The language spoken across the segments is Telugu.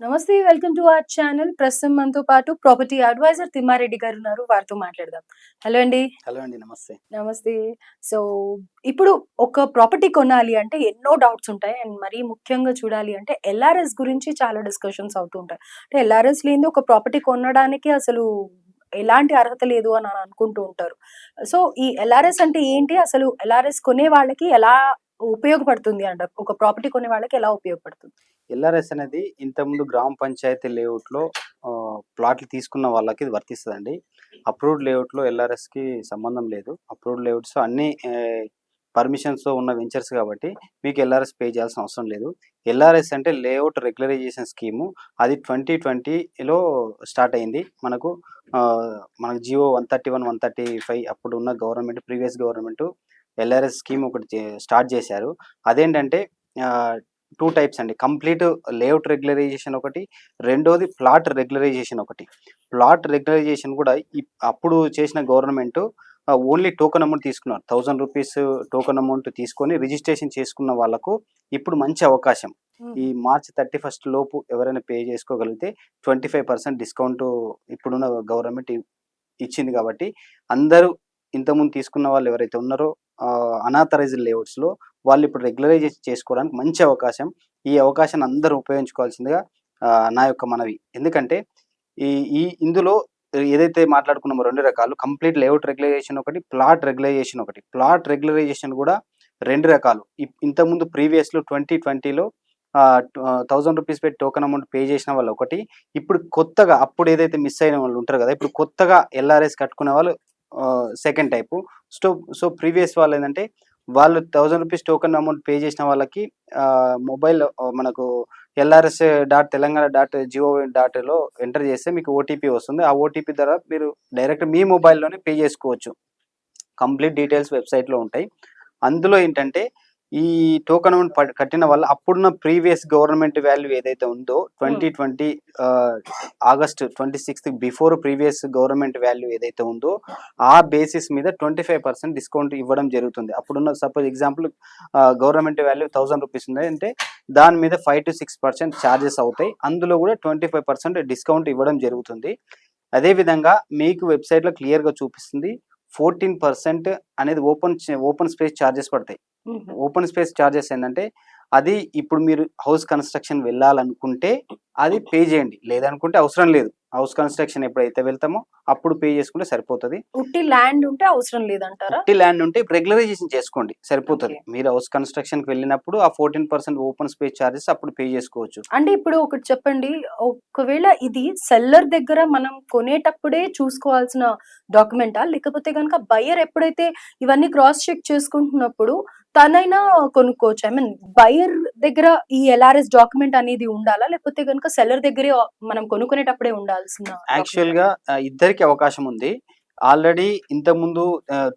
నమస్తే వెల్కమ్ టు అవర్ ఛానల్. ప్రస్తుతం మనతో పాటు ప్రాపర్టీ అడ్వైజర్ తిమ్మారెడ్డి గారు ఉన్నారు. వారితో మాట్లాడదాం. హలో అండి. హలో అండి నమస్తే. నమస్తే. సో ఇప్పుడు ఒక ప్రాపర్టీ కొనాలి అంటే ఎన్నో డౌట్స్ ఉంటాయి. అండ్ మరీ ముఖ్యంగా చూడాలి అంటే ఎల్ఆర్ఎస్ గురించి చాలా డిస్కషన్స్ అవుతూ ఉంటాయి. అంటే ఎల్ఆర్ఎస్ లేని ఒక ప్రాపర్టీ కొనడానికి అసలు ఎలాంటి అర్హత లేదు అని అనుకుంటూ ఉంటారు. సో ఈ ఎల్ఆర్ఎస్ అంటే ఏంటి? అసలు ఎల్ఆర్ఎస్ కొనే వాళ్ళకి ఎలా ఉపయోగపడుతుంది అంటారు? ఒక ప్రాపర్టీ కొనే వాళ్ళకి ఎలా ఉపయోగపడుతుంది? ఎల్ఆర్ఎస్ అనేది ఇంతకుముందు గ్రామ పంచాయతీ లేఅవుట్లో ప్లాట్లు తీసుకున్న వాళ్ళకి ఇది వర్తిస్తుందండి. అప్రూవ్డ్ లేఅవుట్లో ఎల్ఆర్ఎస్కి సంబంధం లేదు. అప్రూవ్డ్ లేఅవుట్స్ అన్ని పర్మిషన్స్తో ఉన్న వెంచర్స్ కాబట్టి మీకు ఎల్ఆర్ఎస్ పే చేయాల్సిన అవసరం లేదు. ఎల్ఆర్ఎస్ అంటే లేఅవుట్ రెగ్యులరైజేషన్ స్కీము. అది ట్వంటీ ట్వంటీలో స్టార్ట్ అయింది. మనకు మనకు GO one thirty one one thirty five అప్పుడు ఉన్న government previous government LRS scheme ఒకటి స్టార్ట్ చేశారు. అదేంటంటే టూ టైప్స్ అండి. కంప్లీట్ లేఅవుట్ రెగ్యులరైజేషన్ ఒకటి రెండోది ప్లాట్ రెగ్యులరైజేషన్ ఒకటి. ప్లాట్ రెగ్యులరైజేషన్ కూడా అప్పుడు చేసిన గవర్నమెంట్ ఓన్లీ టోకెన్ అమౌంట్ తీసుకున్నారు. థౌజండ్ రూపీస్ టోకెన్ అమౌంట్ తీసుకొని రిజిస్ట్రేషన్ చేసుకున్న వాళ్ళకు ఇప్పుడు మంచి అవకాశం. ఈ మార్చ్ థర్టీ ఫస్ట్ లోపు ఎవరైనా పే చేసుకోగలిగితే ట్వంటీ ఫైవ్ పర్సెంట్ డిస్కౌంట్ ఇప్పుడున్న గవర్నమెంట్ ఇచ్చింది కాబట్టి అందరూ ఇంతకుముందు తీసుకున్న వాళ్ళు ఎవరైతే ఉన్నారో అనాథరైజ్డ్ లేఅవుట్స్లో వాళ్ళు ఇప్పుడు రెగ్యులరైజ్ చేసుకోవడానికి మంచి అవకాశం. ఈ అవకాశాన్ని అందరూ ఉపయోగించుకోవాల్సిందిగా నా యొక్క మనవి. ఎందుకంటే ఈ ఈ ఇందులో ఏదైతే మాట్లాడుకున్నామో రెండు రకాలు కంప్లీట్ లేఅవుట్ రెగ్యులైజేషన్ ఒకటి ప్లాట్ రెగ్యులైజేషన్ ఒకటి. ప్లాట్ రెగ్యులరైజేషన్ కూడా రెండు రకాలు. ఇప్- ఇంతకుముందు ప్రీవియస్లో ట్వంటీ ట్వంటీలో థౌజండ్ రూపీస్ పెట్టి టోకెన్ అమౌంట్ పే చేసిన వాళ్ళు ఒకటి ఇప్పుడు కొత్తగా అప్పుడు ఏదైతే మిస్ అయిన వాళ్ళు ఉంటారు కదా ఇప్పుడు కొత్తగా ఎల్ఆర్ఎస్ కట్టుకునే వాళ్ళు second type. So so previous వాళ్ళు ఏంటంటే వాళ్ళు thousand rupees token amount pay చేసిన వాళ్ళకి మొబైల్ మనకు LRS dot Telangana dot Jio డాట్లో ఎంటర్ చేస్తే మీకు ఓటీపీ వస్తుంది. ఆ ఓటీపీ ద్వారా మీరు డైరెక్ట్ మీ మొబైల్లోనే పే చేసుకోవచ్చు. కంప్లీట్ డీటెయిల్స్ వెబ్సైట్లో ఉంటాయి. అందులో ఏంటంటే ఈ టోకెన్ అమౌంట్ కట్టిన వల్ల అప్పుడున్న ప్రీవియస్ గవర్నమెంట్ వాల్యూ ఏదైతే ఉందో twenty twenty August twenty sixth before previous government value ఏదైతే ఉందో ఆ బేసిస్ మీద ట్వంటీ ఫైవ్ పర్సెంట్ డిస్కౌంట్ ఇవ్వడం జరుగుతుంది. అప్పుడున్న suppose example government value thousand rupees ఉంది అంటే దాని మీద five to six percent charges అవుతాయి. అందులో కూడా ట్వంటీ ఫైవ్ పర్సెంట్ డిస్కౌంట్ ఇవ్వడం జరుగుతుంది. అదేవిధంగా మీకు వెబ్సైట్లో క్లియర్గా చూపిస్తుంది ఫోర్టీన్ పర్సెంట్ అనేది ఓపెన్ ఓపెన్ స్పేస్ ఛార్జెస్ పడతాయి. ఓపెన్ స్పేస్ ఛార్జెస్ ఏంటంటే అది ఇప్పుడు మీరు హౌస్ కన్స్ట్రక్షన్ వెళ్ళాలనుకుంటే అది పే చేయండి. లేదనుకుంటే అవసరం లేదు. హౌస్ కన్స్ట్రక్షన్ ఎప్పుడైతే వెళ్తామో అప్పుడు పే చేసుకుంటే సరిపోతుంది. ఉట్టి ల్యాండ్ ఉంటే అవసరం లేదంటారా? ఉట్టి ల్యాండ్ ఉంటే రెగ్యులరైజేషన్ చేసుకోండి. సరిపోతుంది. మీరు హౌస్ కన్స్ట్రక్షన్కి వెళ్ళినప్పుడు ఆ fourteen percent open space charges అప్పుడు పే చేసుకోవచ్చు. అంటే ఇప్పుడు ఒకటి చెప్పండి. ఒకవేళ ఇది సెల్లర్ దగ్గర మనం కొనేటప్పుడే చూసుకోవాల్సిన డాక్యుమెంటా? లేకపోతే కనుక బయర్ ఎప్పుడైతే ఇవన్నీ క్రాస్ చెక్ చేసుకుంటున్నప్పుడు తనైనా కొనుక్కోవచ్చు. ఐ మీన్ బయర్ దగ్గర ఈ ఎల్ఆర్ఎస్ డాక్యుమెంట్ అనేది ఉండాలా? లేకపోతే కనుక సెల్లర్ దగ్గరే మనం కొనుక్కునేటప్పుడే ఉండాల్సిన యాక్చువల్గా ఇద్దరికి అవకాశం ఉంది. ఆల్రెడీ ఇంతకుముందు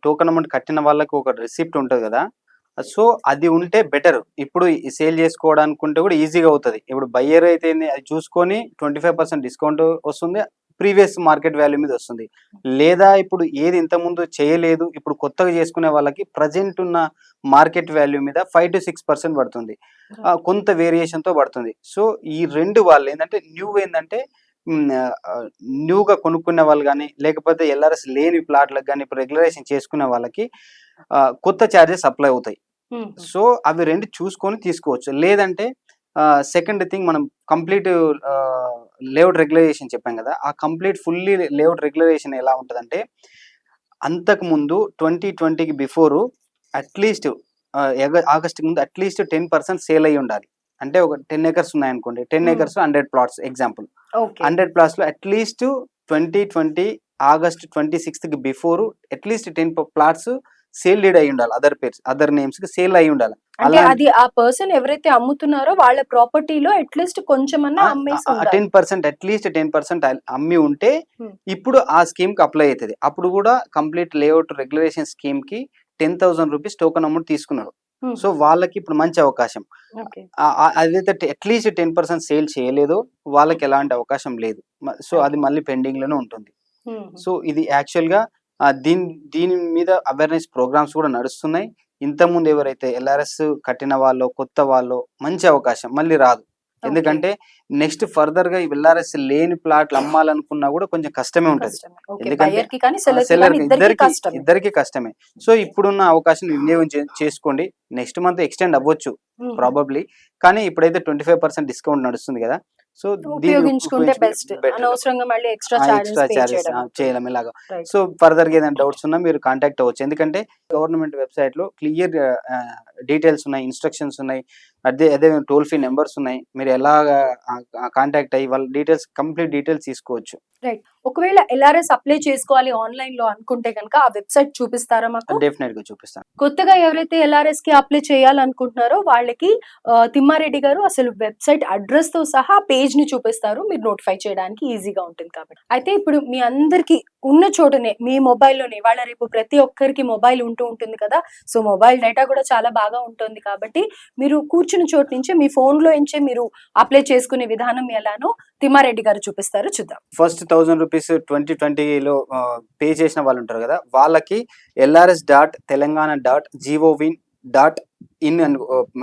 టోకెన్ అమౌంట్ కట్టిన వాళ్ళకి ఒక రిసిప్ట్ ఉంటుంది కదా? సో అది ఉంటే బెటర్ ఇప్పుడు సేల్ చేసుకోవడానికి కూడా ఈజీగా అవుతుంది. ఇప్పుడు బయ్యర్ అయితే అది చూసుకొని ట్వంటీ ఫైవ్ పర్సెంట్ డిస్కౌంట్ వస్తుంది. ప్రీవియస్ మార్కెట్ వాల్యూ మీద వస్తుంది. లేదా ఇప్పుడు ఏది ఇంతకుముందు చేయలేదు ఇప్పుడు కొత్తగా చేసుకునే వాళ్ళకి ప్రజెంట్ ఉన్న మార్కెట్ వాల్యూ మీద ఫైవ్ టు సిక్స్ పర్సెంట్ పడుతుంది. కొంత వేరియేషన్తో పడుతుంది. సో ఈ రెండు వాళ్ళు ఏంటంటే న్యూ ఏంటంటే న్యూగా కొనుక్కునే వాళ్ళు కానీ లేకపోతే ఎల్ఆర్ఎస్ లేని ప్లాట్లకు కానీ ఇప్పుడు రెగ్యులరేషన్ చేసుకునే వాళ్ళకి కొత్త ఛార్జెస్ అప్లై అవుతాయి. సో అవి రెండు చూసుకొని తీసుకోవచ్చు. లేదంటే సెకండ్ థింగ్ మనం కంప్లీట్ లేఅవుట్ రెగ్యులరేషన్ చెప్పాం కదా ఆ కంప్లీట్ ఫుల్లీ లేఅవుట్ రెగ్యులరేషన్ ఎలా ఉంటుందంటే అంతకు ముందు ట్వంటీ ట్వంటీకి బిఫోర్ అట్లీస్ట్ ఆగస్ట్ ముందు at least ten percent sale అయ్యి ఉండాలి. అంటే ఒక టెన్ ఏకర్స్ ఉన్నాయనుకోండి ten. Acres hundred plots example. Hundred ప్లాట్స్లో at least twenty twenty August twenty సిక్స్త్కి before at least ten plots sale deed అయి ఉండాలి అదర్ పేర్స్ అదర్ నేమ్స్కి సేల్ అయి ఉండాలి. అంటే అది ఆ పర్సన్ ఎవరైతే అమ్ముతున్నారో వాళ్ళ ప్రాపర్టీలో అట్లీస్ట్ ఉండాలి. Ten percent at least ten percent అమ్మి ఉంటే Hmm. ఇప్పుడు ఆ స్కీమ్కి అప్లై అవుతుంది. అప్పుడు కూడా complete layout regulation స్కీమ్కి ten thousand rupees token amount తీసుకున్నారు. Hmm. సో వాళ్ళకి ఇప్పుడు మంచి అవకాశం. అదైతే అట్లీస్ట్ టెన్ పర్సెంట్ సేల్ చేయలేదో వాళ్ళకి ఎలాంటి అవకాశం లేదు. సో అది మళ్ళీ పెండింగ్లోనే ఉంటుంది. సో ఇది యాక్చువల్గా దీని దీని మీద అవేర్నెస్ ప్రోగ్రామ్స్ కూడా నడుస్తున్నాయి. ఇంతకుముందు ఎవరైతే ఎల్ఆర్ఎస్ కట్టిన వాళ్ళు కొత్త వాళ్ళు మంచి అవకాశం మళ్ళీ రాదు. ఎందుకంటే నెక్స్ట్ ఫర్దర్గా ఎల్ఆర్ఎస్ లేని ప్లాట్లు అమ్మాలనుకున్నా కూడా కొంచెం కష్టమే ఉంటది. ఎందుకంటే సెల్లర్ ఇద్దరికి ఇద్దరికి కష్టం ఇద్దరికి కష్టమే. సో ఇప్పుడున్న అవకాశం వినియోగం చేసుకోండి. నెక్స్ట్ మంత్ ఎక్స్టెండ్ అవ్వచ్చు ప్రాబబ్లీ కానీ ఇప్పుడైతే ట్వంటీ ఫైవ్ పర్సెంట్ డిస్కౌంట్ నడుస్తుంది కదా. సో ఉపయోగించుకుంటే బెస్ట్ అనవసరంగా మళ్ళీ ఎక్స్ట్రా చార్జెస్ చేయడం. ఇలాగా. సో ఫర్దర్గా ఏదైనా డౌట్స్ ఉన్నా మీరు కాంటాక్ట్ అవ్వచ్చు. ఎందుకంటే గవర్నమెంట్ వెబ్సైట్లో క్లియర్ డీటెయిల్స్ ఉన్నాయి ఇన్స్ట్రక్షన్స్ ఉన్నాయి. అదే అదే టోల్ ఫ్రీ నెంబర్స్ ఉన్నాయి. మీరు ఎలాగా కాంటాక్ట్ అయ్యి వాళ్ళ డీటెయిల్స్ కంప్లీట్ డీటెయిల్స్ తీసుకోవచ్చు. ఒకవేళ ఎల్ఆర్ఎస్ అప్లై చేసుకోవాలి ఆన్లైన్లో అనుకుంటే కనుక ఆ వెబ్సైట్ చూపిస్తారా మాకు? డెఫినెట్గా చూపిస్తాను. కొత్తగా ఎవరైతే ఎల్ఆర్ఎస్కి అప్లై చేయాలనుకుంటున్నారో వాళ్ళకి తిమ్మారెడ్డి గారు అసలు వెబ్సైట్ అడ్రస్తో సహా పేజ్ని చూపిస్తారు. మీరు నోటిఫై చేయడానికి ఈజీగా ఉంటుంది కాబట్టి. అయితే ఇప్పుడు మీ అందరికి ఉన్న చోటనే మీ మొబైల్లోనే వాళ్ళ రేపు ప్రతి ఒక్కరికి మొబైల్ ఉంటూ ఉంటుంది కదా సో మొబైల్ డేటా కూడా చాలా బాగా ఉంటుంది కాబట్టి మీరు కూర్చున్న చోటు నుంచే మీ ఫోన్లో నుంచే మీరు అప్లై చేసుకునే విధానం ఎలానో తిమ్మారెడ్డి గారు చూపిస్తారు చూద్దాం. ఫస్ట్ థౌసండ్ రూపీస్ ట్వంటీ ట్వంటీలో పే చేసిన వాళ్ళు ఉంటారు కదా వాళ్ళకి LRS dot Telangana dot gov in dot in అని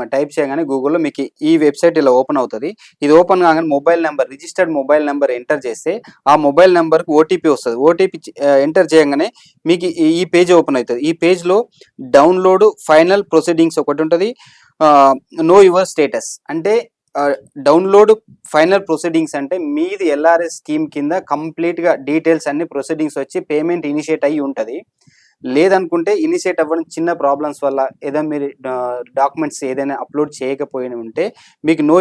టైప్ చేయగానే గూగుల్లో మీకు ఈ వెబ్సైట్ ఇలా ఓపెన్ అవుతుంది. ఇది ఓపెన్ కాగానే mobile number registered mobile number enter చేస్తే ఆ మొబైల్ నెంబర్కి ఓటీపీ వస్తుంది. ఓటీపీ ఎంటర్ చేయగానే మీకు ఈ- ఈ పేజ్ ఓపెన్ అవుతుంది. ఈ పేజ్లో డౌన్లోడ్ ఫైనల్ ప్రొసీడింగ్స్ ఒకటి ఉంటుంది. Know your status. అంటే డౌన్లోడ్ ఫైనల్ ప్రొసీడింగ్స్ అంటే మీది ఎల్ఆర్ఎస్ స్కీమ్ కింద కంప్లీట్గా డీటెయిల్స్ అన్ని ప్రొసీడింగ్స్ వచ్చి పేమెంట్ ఇనిషియేట్ అయ్యి ఉంటది. లేదనుకుంటే ఇనిషియేట్ అవ్వడం చిన్న ప్రాబ్లమ్స్ వల్ల ఏదైనా మీరు డాక్యుమెంట్స్ ఏదైనా అప్లోడ్ చేయకపోయిన ఉంటే మీకు నో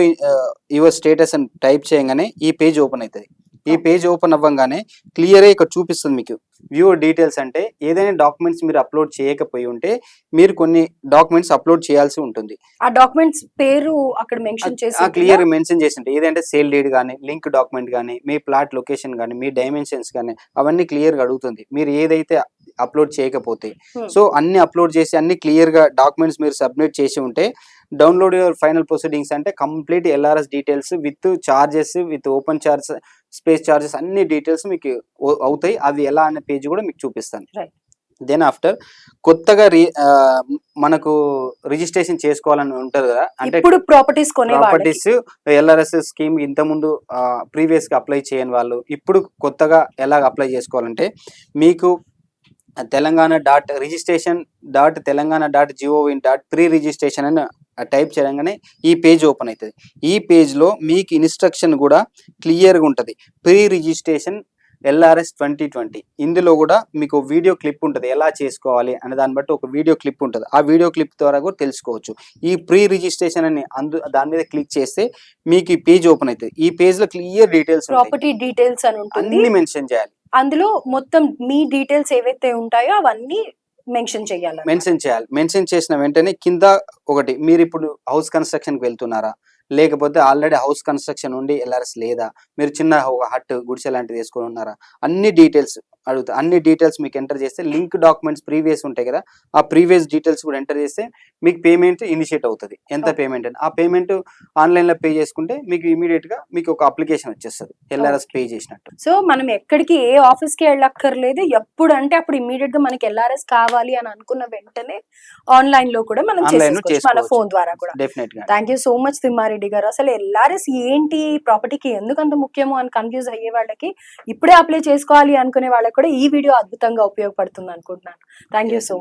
యువర్ స్టేటస్ అని టైప్ చేయగానే ఈ పేజ్ ఓపెన్ అవుతుంది. ఈ పేజ్ ఓపెన్ అవ్వగానే క్లియర్ ఇక్కడ చూపిస్తుంది మీకు. వ్యూ డీటెయిల్స్ అంటే ఏదైనా డాక్యుమెంట్స్ మీరు అప్లోడ్ చేయకపోయి ఉంటే మీరు కొన్ని డాక్యుమెంట్స్ అప్లోడ్ చేయాల్సి ఉంటుంది. ఆ డాక్యుమెంట్స్ పేరు అక్కడ మెన్షన్ చేసి క్లియర్ మెన్షన్ చేసి ఉంటాయి ఏదంటే సేల్ డీడ్ కానీ లింక్ డాక్యుమెంట్ కానీ మీ ప్లాట్ లొకేషన్ కానీ మీ డైమెన్షన్స్ కానీ అవన్నీ క్లియర్గా అడుగుతుంది. మీరు ఏదైతే అప్లోడ్ చేయకపోతే. Hmm. సో అన్ని అప్లోడ్ చేసి అన్ని క్లియర్గా డాక్యుమెంట్స్ మీరు సబ్మిట్ చేసి ఉంటే డౌన్లోడ్ యువర్ ఫైనల్ ప్రొసీడింగ్స్ అంటే complete LRS details with charges with open charge space charges అన్ని డీటెయిల్స్ మీకు అవుతాయి. అవి ఎలా అనే పేజ్ కూడా మీకు చూపిస్తాను. దెన్ ఆఫ్టర్ కొత్తగా మనకు రిజిస్ట్రేషన్ చేసుకోవాలని ఉంటుంది కదా అంటే ఇప్పుడు ప్రాపర్టీస్ ప్రాపర్టీస్ ఎల్ఆర్ఎస్ స్కీమ్ ఇంత ముందు ప్రీవియస్గా అప్లై చేయని వాళ్ళు ఇప్పుడు కొత్తగా ఎలా అప్లై చేసుకోవాలంటే మీకు Telangana dot registration dot Telangana dot gov in dot pre registration అని టైప్ చేయగానే ఈ పేజ్ ఓపెన్ అవుతుంది. ఈ పేజ్లో మీకు ఇన్స్ట్రక్షన్ కూడా క్లియర్గా ఉంటుంది. Pre registration LRS twenty twenty. ఇందులో కూడా మీకు వీడియో క్లిప్ ఉంటుంది. ఎలా చేసుకోవాలి అనే దాన్ని బట్టి ఒక వీడియో క్లిప్ ఉంటుంది. ఆ వీడియో క్లిప్ ద్వారా కూడా తెలుసుకోవచ్చు. ఈ ప్రీ రిజిస్ట్రేషన్ అని అందు దాని మీద క్లిక్ చేస్తే మీకు ఈ పేజ్ ఓపెన్ అవుతుంది. ఈ పేజ్లో క్లియర్ డీటెయిల్స్ ప్రాపర్టీ డీటెయిల్స్ అని ఉంటుంది. అన్ని మెన్షన్ చేయాలి. అందులో మొత్తం మీ డీటెయిల్స్ ఏవైతే ఉంటాయో అవన్నీ మెన్షన్ చేయాలి మెన్షన్ చేయాలి. మెన్షన్ చేసిన వెంటనే కింద ఒకటి మీరు ఇప్పుడు హౌస్ కన్స్ట్రక్షన్కి వెళ్తున్నారా? లేకపోతే ఆల్రెడీ హౌస్ కన్స్ట్రక్షన్ ఉండి ఎల్ఆర్ఎస్ లేదా? మీరు చిన్న ఒక హట్ గుడిసె లాంటిది వేసుకొని ఉన్నారా? అన్ని డీటెయిల్స్ అడుగుతా. అన్ని డీటెయిల్స్ మీకు ఎంటర్ చేస్తే లింక్ డాక్యుమెంట్స్ ప్రీవియస్ ఉంటాయి కదా ఆ ప్రీవియస్ డీటెయిల్స్ కూడా ఎంటర్ చేస్తే మీకు పేమెంట్ ఇనిషియేట్ అవుతుంది. ఎంత. పేమెంట్ అని. ఆ పేమెంట్ ఆన్లైన్లో పే చేసుకుంటే మీకు ఇమీడియట్గా మీకు ఒక అప్లికేషన్ వచ్చేస్తుంది. ఎల్ఆర్ఎస్ పే చేసినట్టు. సో మనం ఎక్కడికి ఏ ఆఫీస్కి వెళ్ళక్కర్లేదు. ఎప్పుడు అంటే అప్పుడు ఇమీడియట్గా మనకి ఎల్ఆర్ఎస్ కావాలి అని అనుకున్న వెంటనే ఆన్లైన్లో కూడా మనం మన. ఫోన్ ద్వారా కూడా. డెఫినెట్గా thank you so much Thimmareddy గారు. అసలు ఎల్ఆర్ఎస్ ఏంటి? ప్రాపర్టీకి ఎందుకు అంత ముఖ్యమో అని కన్ఫ్యూజ్ అయ్యే వాళ్ళకి ఇప్పుడే అప్లై చేసుకోవాలి అనుకునే వాళ్ళకి కూడా ఈ వీడియో అద్భుతంగా ఉపయోగపడుతుంది అనుకుంటున్నాను థ్యాంక్ యూ సో